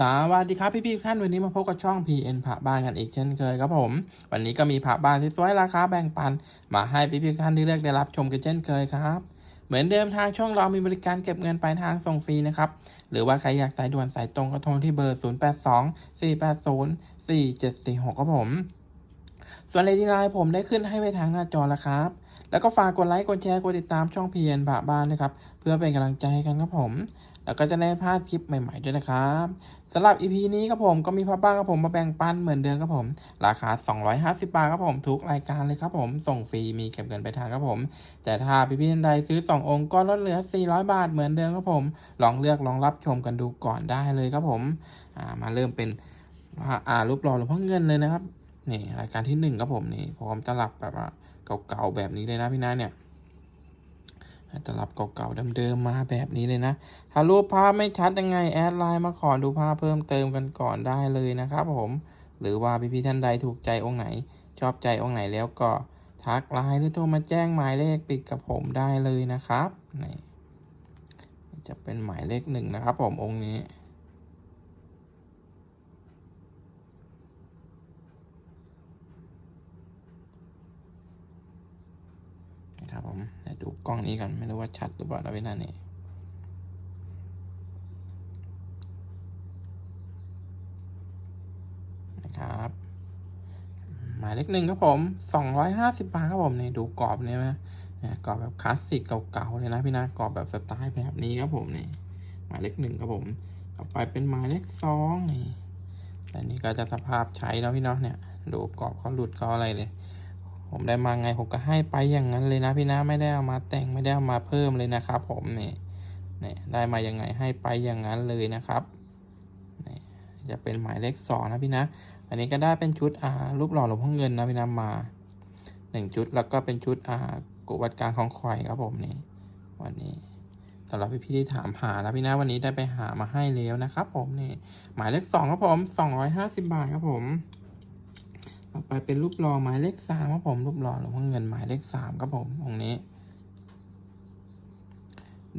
สวัสดีครับพี่ๆทุกท่านวันนี้มาพบกับช่อง PN ผับ้านกันอีกเช่นเคยครับผม วันนี้ก็มีผับ้านที่สวยราคาแบ่งปัน มาให้พี่ๆทุกท่านที่เลือกได้รับชมกันเช่นเคยครับ เหมือนเดิมทางช่องเรามีบริการเก็บเงินปลายทางส่งฟรีนะครับ หรือว่าใครอยากสายด่วนสายตรงก็โทรที่เบอร์ 082 480 4746ครับผม ส่วนเลดี้ไลน์ผมได้ขึ้นให้ไว้ทางหน้าจอแล้วครับ แล้วก็ฝากกดไลค์กดแชร์กดติดตามช่อง PN ผับ้านนะครับเพื่อเป็นกำลังใจให้กันครับผม แล้วก็จะได้พลาดคลิปใหม่ๆด้วยนะครับสำหรับ EP นี้ครับผมก็มีพ่อบ้าครับผมมาแบ่งปันเหมือนเดิมครับผม ราคา 250 บาทครับผมทุกรายการเลยครับผมส่งฟรีมีเก็บเงินไปทางครับผม แต่ถ้าพี่ๆท่านใดซื้อ 2 องค์ก็ลดเหลือ 400 บาทเหมือนเดิมครับผม ลองเลือกลองรับชมกันดูก่อนได้เลยครับผมมาเริ่มเป็นอ่ารูปหล่อหลวงพ่อเงินเลยนะครับนี่รายการที่หนึ่งครับผมนี่พร้อมตลับแบบว่าเก่าๆแบบนี้เลยนะพี่นาเนี่ย ตลับเก่าๆเดิมๆมาแบบนี้เลยนะ ถ้ารูปภาพไม่ชัดยังไงแอดไลน์มาขอดูภาพเพิ่มเติมกันก่อนได้เลยนะครับผม หรือว่าพี่ๆท่านใดถูกใจองค์ไหน ชอบใจองค์ไหนแล้วก็ทักไลน์หรือโทรมาแจ้งหมายเลขปิดกับผมได้เลยนะครับนี่จะเป็นหมายเลขหนึ่งนะครับผมองค์นี้นะครับผม ดูกล้องนี้กันไม่รู้ว่าชัดหรือเปล่านะพี่นานี่นะครับหมายเลขหนึ่งครับผมสองร้อยห้าสิบบาทครับผมนี่ดูกรอบเนี่ไหมเนี่ยกรอบแบบคลาสสิกเก่าๆเลยนะพี่นากรอบแบบสไตล์แบบนี้ครับผมนี่หมายเลขหนึ่งครับผม ต่อไปเป็นหมายเลขสองนี่แต่นี่ก็จะสภาพใช้แล้วพี่เนาะเนี่ย ดูกรอบเขาหลุดเขาอะไรเลย ผมได้มาไงผมก็ให้ไปอย่างนั้นเลยนะพี่นะไม่ได้เอามาแต่งไม่ได้เอามาเพิ่มเลยนะครับ ผมนี่นี่ได้มายังไงให้ไปอย่างนั้นเลยนะครับนี่จะเป็นหมายเลขสองนะพี่นะ อันนี้ก็ได้เป็นชุดอ่ารูปหล่อหลวงพ่อเงินนะพี่นะมาหนึ่งชุดแล้วก็เป็นชุดอ่ากุวัดการของข่อยครับผมนี่วันนี้สำหรับพี่พี่ๆที่ถามหาแล้วพี่นะวันนี้ได้ไปหามาให้แล้วนะครับ ผมนี่หมายเลขสองครับผมสองร้อยห้าสิบบาทครับผม ต่อไปเป็นรูปหล่อหมายเลขสามครับผมรูปหล่อหลวงพ่อเงินหมายเลขสามครับผมตรงนี้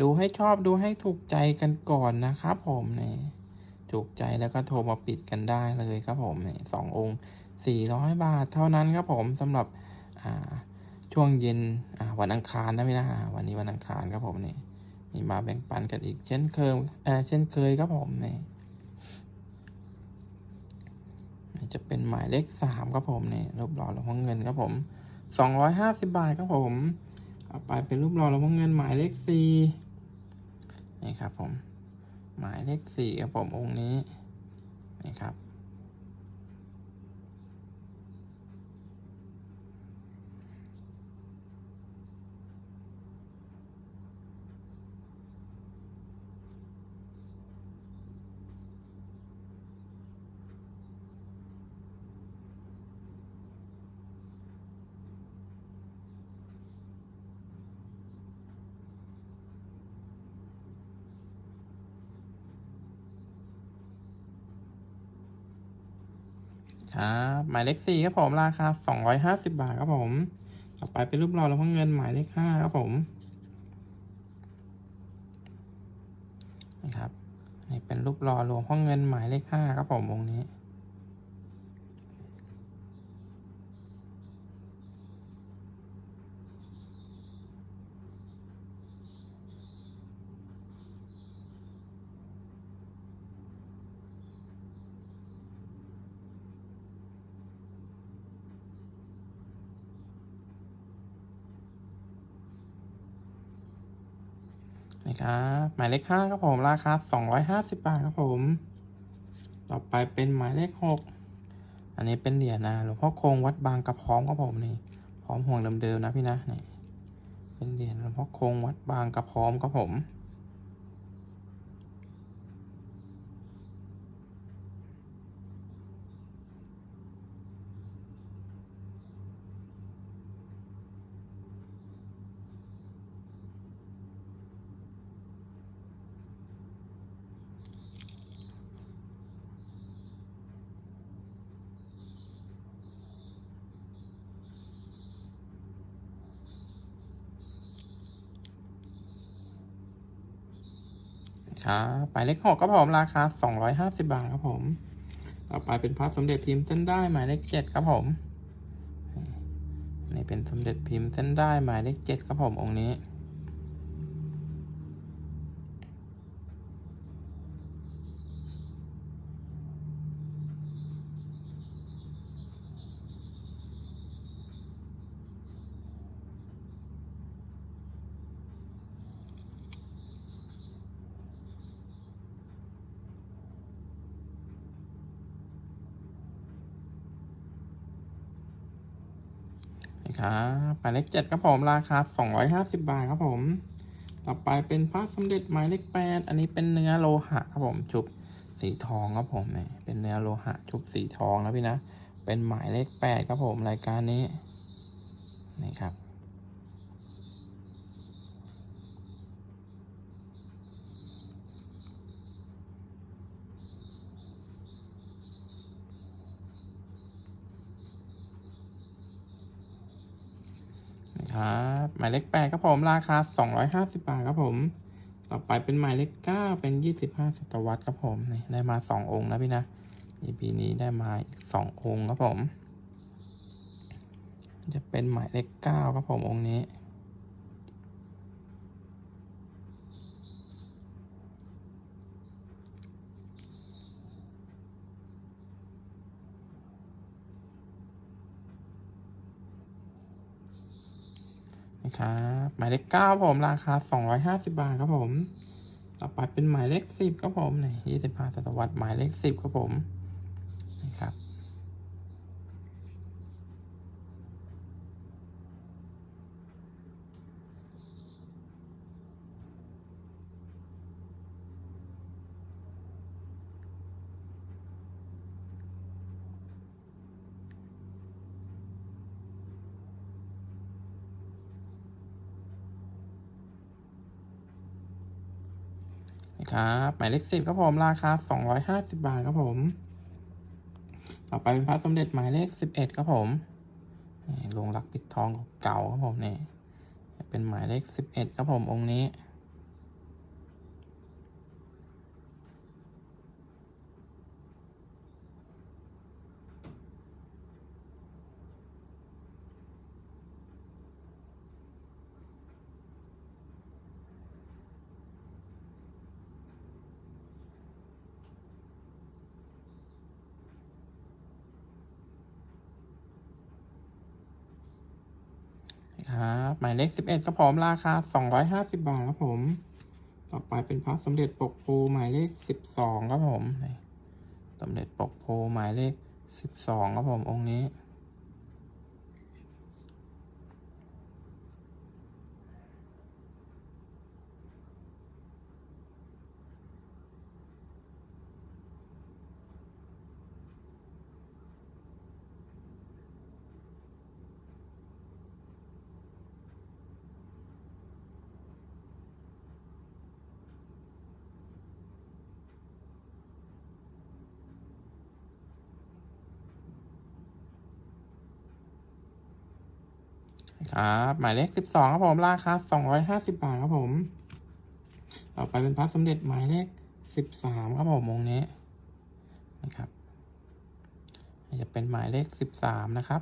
ดูให้ชอบดูให้ถูกใจกันก่อนนะครับผมนี่ถูกใจแล้วก็โทรมาปิดกันได้เลยครับผมนี่สององค์สี่ร้อยบาทเท่านั้นครับผมสำหรับอ่าช่วงเย็นอ่าวันอังคารนะพี่นะวันนี้วันอังคารครับผมนี่มีมาแบ่งปันกันอีกเช่นเคยเอ่อเช่นเคยครับผมนี่ จะเป็นหมายเลขสามครับผมนี่รูปหล่อหลวงพ่อเงินครับผมสองร้อยห้าสิบบาทครับผมเอาไปเป็นรูปหล่อหลวงพ่อเงินหมายเลขสี่นี่ครับผม หมายเลขสี่ครับผมองค์นี้นี่ครับ ครับ หมายเลขสี่ครับผมราคาสองร้อยห้าสิบาทครับผม ต่อไปเป็นรูปรอหลวงพ่อเงินหมายเลขห้าครับผมนะครับนี่เป็นรูปรอรวมห้อเงินหมายเลขห้าครับผมวงนี้ ครับ หมายเลขห้าครับผม ราคาสองร้อยห้าสิบบาทครับผม ต่อไปเป็นหมายเลขหกอันนี้เป็นเหรียญนะหลวงพ่อคงวัดบางกระพร้อมครับผมนี่ พร้อมห่วงเดิมๆนะพี่นะนี่เป็นเหรียญหลวงพ่อคงวัดบางกระพร้อมครับผม น ครับหมายเลขหกครับผมราคาสองร้อยห้าสิบาทครับผม ต่อไปเป็นพระสมเด็จพิมพ์เส้นได้หมายเลขเจ็ดครับผมนี่เป็นสมเด็จพิมพ์เส้นได้หมายเลขเจ็ดครับผมองค์นี้ นะครับหมายเลขเจ็ดครับผมราคาสองร้อยห้าสิบาทครับผม ต่อไปเป็นพระสมเด็จหมายเลขแปดอันนี้เป็นเนื้อโลหะครับผมชุบสีทองครับผมเนี่ยเป็นเนื้อโลหะชุบสีทองนะพี่นะ เป็นหมายเลขแปดครับผมรายการนี้นี่ครับ ครับ หมายเลขแปดครับผมราคาสองร้อยห้าสิบาทครับผม ต่อไปเป็นหมายเลขเก้าเป็นยี่สิบห้าศตวรรษครับผมนี่ได้มาสององค์นะพี่นะ EP นี้ได้มาอีกสององค์ครับผม จะเป็นหมายเลขเก้าครับผมองค์นี้ นะครับหมายเลขเก้าผมราคาสองร้อยห้าสิบาทครับผม ต่อไปเป็นหมายเลขสิบครับผมนี่ยี่สิบห้าศตวรรษหมายเลขสิบครับผมนะครับ นะครับหมายเลขสิบครับผมราคาสองร้อยห้าสิบาทครับผม ต่อไปเป็นพระสมเด็จหมายเลขสิบเอ็ดครับผมนี่ลงรักปิดทองเก่าครับผมเนี่ยเป็นหมายเลขสิบเอ็ดครับผมองค์นี้ ครับ หมายเลขสิบเอ็ดครับผมราคาสองร้อยห้าสิบาทครับผม ต่อไปเป็นพระสมเด็จปกโพหมายเลขสิบสองครับผมสมเด็จปกโพหมายเลขสิบสองครับผมองค์นี้ ครับหมายเลขสิบสองครับผมราคาสองร้อยห้าสิบาทครับผม ต่อไปเป็นพระสมเด็จหมายเลขสิบสามครับผมวงนี้นะครับจะเป็นหมายเลขสิบสามนะครับ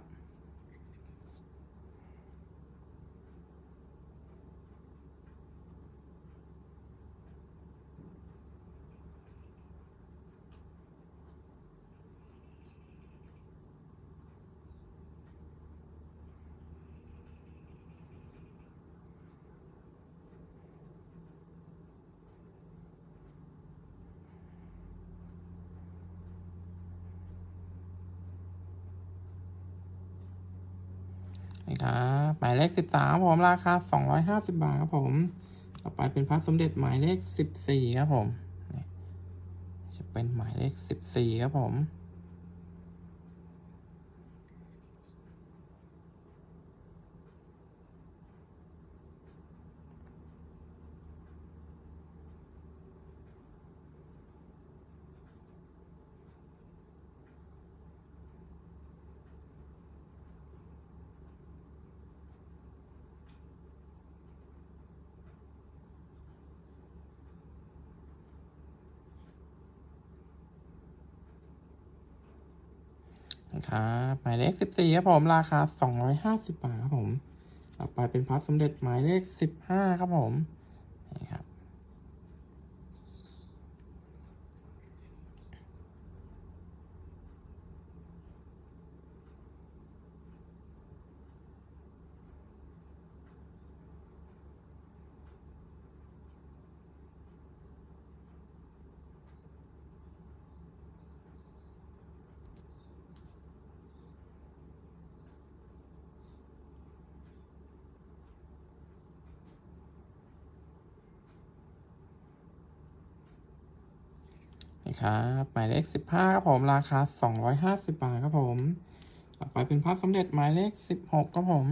นะครับหมายเลขสิบสามผมราคาสองร้อยห้าสิบาทครับผม ต่อไปเป็นพระสมเด็จหมายเลขสิบสี่ครับผม จะเป็นหมายเลขสิบสี่ครับผม ค ครับหมายเลขสิบสี่ครับผมราคาสองร้อยห้าสิบบาทครับผมต่อไปเป็นพัดสมเด็จหมายเลขสิบห้าครับผม ครับหมายเลขสิบห้าครับผมราคาสองร้อยห้าสิบบาทครับผม ต่อไปเป็นพัดสมเด็จหมายเลขสิบหกครับผม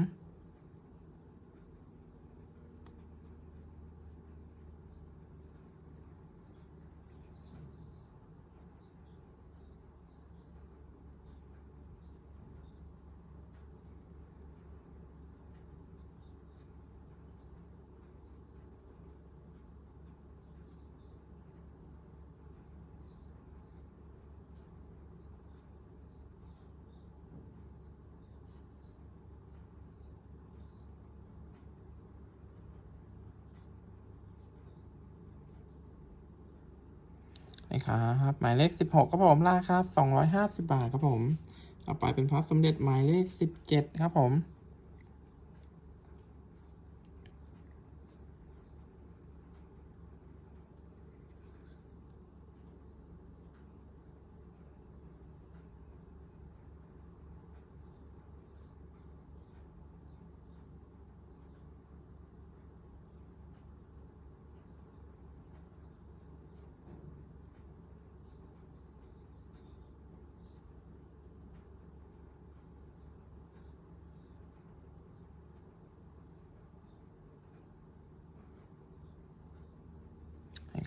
นี่ ครับ หมายเลขสิบหกครับผม ราคาสองร้อยห้าสิบบาทครับผม ต่อไปเป็นพัดสมเด็จหมายเลขสิบเจ็ดครับผม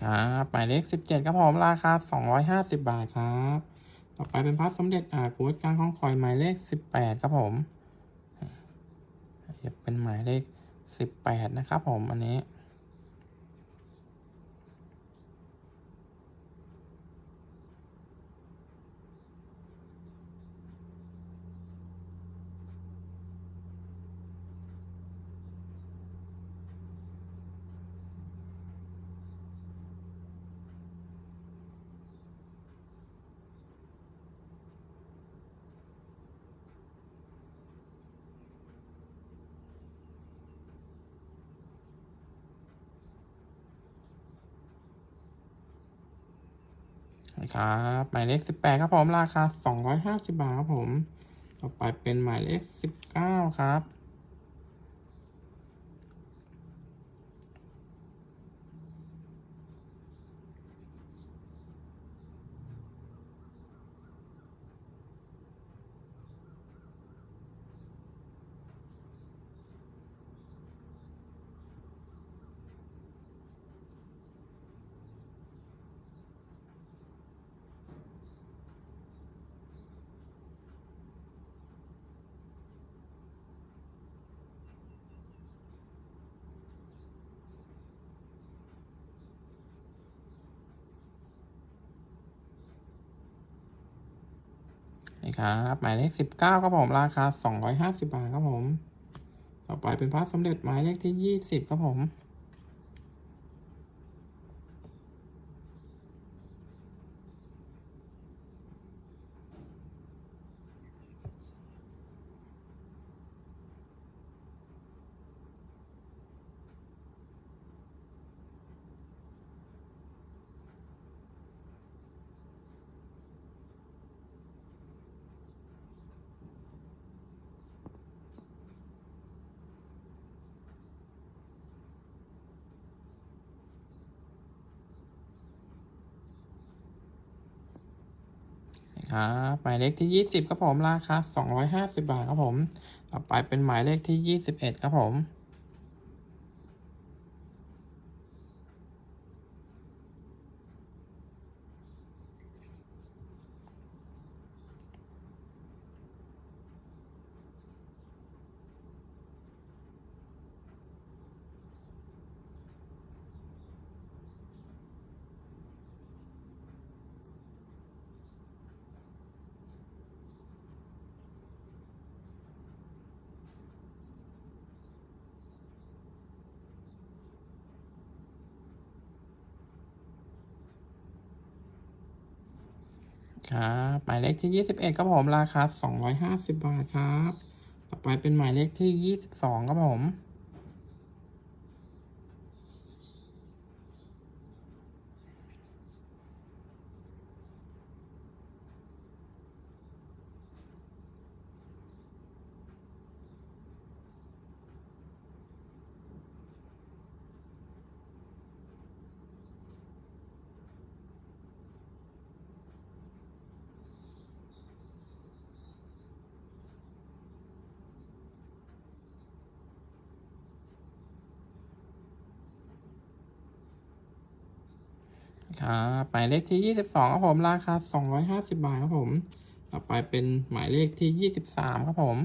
นะครับหมายเลขสิบเจ็ดครับผมราคาสองร้อยห้าสิบบาทครับ ต่อไปเป็นพัดสมเด็จอ่ากูดการของคอยหมายเลขสิบแปดครับผมจะเป็นหมายเลขสิบแปดนะครับผมอันนี้ นะครับหมายเลขสิบแปดครับผมราคาสองร้อยห้าสิบบาทครับผม ต่อไปเป็นหมายเลขสิบเก้าครับ นะครับหมายเลขสิบเก้าครับผมราคาสองร้อยห้าสิบบาทครับผม ต่อไปเป็นพระสมเด็จหมายเลขที่ยี่สิบครับผม ครับหมายเลขที่ยี่สิบครับผมราคาสองร้อยห้าสิบาทครับผม ต่อไปเป็นหมายเลขที่ยี่สิบเอ็ดครับผม น ครับหมายเลขที่ยี่สิบเอ็ดครับผมราคาสองร้อยห้าสิบบาทครับ ต่อไปเป็นหมายเลขที่ยี่สิบสองครับผม ครับหมายเลขที่ยี่สิบสองครับผมราคาสองร้อยห้าสิบาทครับผม ต่อไปเป็นหมายเลขที่ยี่สิบสามครับผม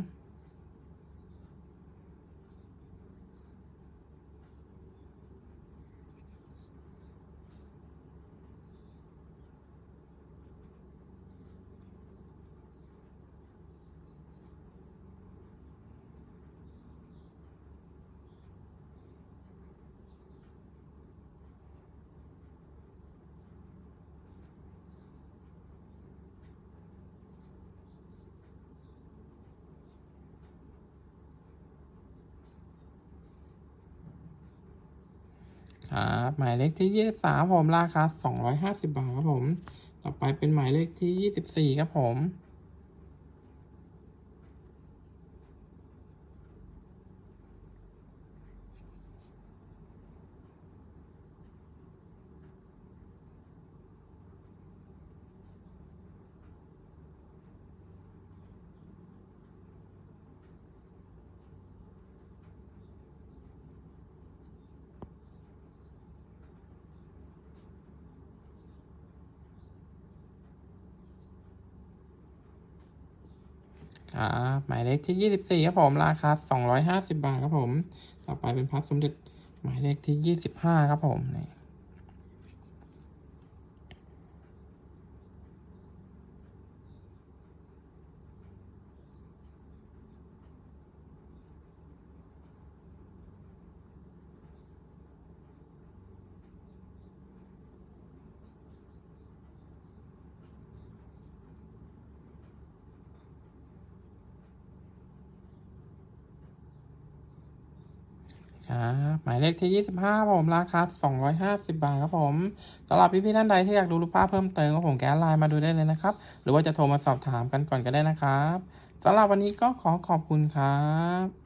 ครับหมายเลขที่ยี่สิบสามผมราคาสองร้อยห้าสิบาทครับผม ต่อไปเป็นหมายเลขที่ยี่สิบสี่ครับผม หมายเลขที่ยี่สิบสี่ครับผม ราคาสองร้อยห้าสิบาทครับผม ต่อไปเป็นพัดสมเด็จหมายเลขที่ยี่สิบห้าครับผมนี่ ครับหมายเลขที่ยี่สิบห้าผมราคาสองร้อยห้าสิบาทครับผมสำหรับพี่ๆท่านใดที่อยากดูรูปภาพเพิ่มเติมก็ผมแก้ไลน์มาดูได้เลยนะครับ หรือว่าจะโทรมาสอบถามกันก่อนก็ได้นะครับสำหรับวันนี้ก็ขอขอบคุณครับ